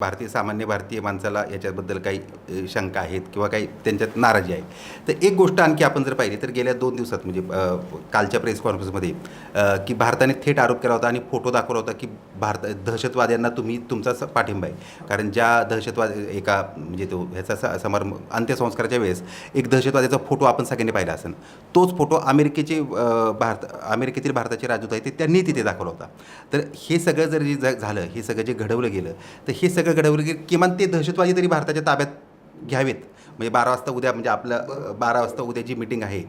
भारतीय सामान्य भारतीय माणसाला याच्याबद्दल काही शंका आहेत किंवा काही त्यांच्यात नाराजी आहे. तर एक गोष्ट आणखी आपण जर पाहिली तर गेल्या दोन दिवसात म्हणजे कालच्या प्रेस कॉन्फरन्समध्ये की भारताने थेट आरोप केला होता आणि फोटो दाखवला होता की भारत दहशतवाद्यांना तुम्ही तुमचा पाठिंबा आहे. कारण ज्या दहशतवाद एका म्हणजे तो ह्याचा स- समारंभ अंत्यसंस्काराच्या वेळेस एक दहशतवाद्याचा फोटो आपण सगळ्यांनी पाहिला असेल तोच फोटो अमेरिकेचे भारत अमेरिकेतील भारताचे राजदूत आहे ते त्यांनी तिथे दाखवला होता. तर हे सगळं जर जे झालं हे सगळं जे घडवलं गेलं तर हे सगळं घडवलं किमान ते दहशतवादी तरी भारताच्या ताब्यात घ्यावेत. म्हणजे बारा वाजता उद्या म्हणजे आपलं बारा वाजता उद्या जी मिटिंग आहे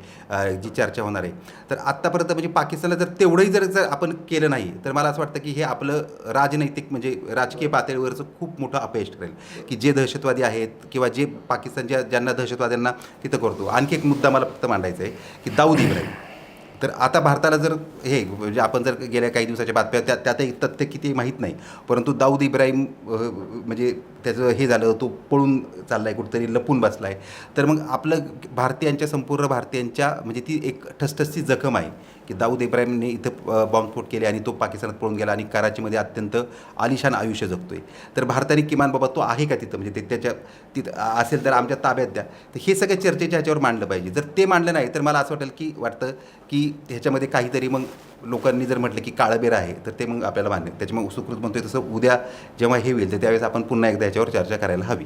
जी चर्चा होणार आहे. तर आत्तापर्यंत म्हणजे पाकिस्तानला जर तेवढंही जर जर आपण केलं नाही तर मला असं वाटतं की हे आपलं राजनैतिक म्हणजे राजकीय पातळीवरचं खूप मोठं अपयश ठरेल. की जे दहशतवादी आहेत किंवा जे पाकिस्तानच्या ज्यांना दहशतवाद्यांना तिथं करतो. आणखी एक मुद्दा मला फक्त मांडायचा आहे की दाऊद इब्राहिम. तर आता भारताला जर हे म्हणजे आपण जर गेल्या काही दिवसाच्या बातम्या त्या त्यातही तथ्य किती माहीत नाही. परंतु दाऊद इब्राहिम म्हणजे त्याचं हे झालं तो पळून चालला आहे कुठंतरी लपून बसला आहे तर मग आपलं भारतीयांच्या संपूर्ण भारतीयांच्या म्हणजे ती एक ठसठसची जखम आहे की दाऊद इब्राहिमने इथं बॉम्बस्फोट केले आणि तो पाकिस्तानात पळून गेला आणि कराचीमध्ये अत्यंत आलिशान आयुष्य जगतो आहे तर भारताने किमान बाबा तो आहे का तिथं? म्हणजे ते त्याच्या तिथं असेल तर आमच्या ताब्यात द्या. तर हे सगळं चर्चेच्या ह्याच्यावर मांडलं पाहिजे. जर ते मांडलं नाही तर मला असं वाटेल की वाटतं की ह्याच्यामध्ये काहीतरी मग लोकांनी जर म्हटलं की काळबेर आहे तर ते मग आपल्याला मान्य. त्याच्यामुळे सुकृत म्हणतोय तसं उद्या जेव्हा हे होईल तर त्यावेळेस आपण पुन्हा एकदा याच्यावर चर्चा करायला हवी.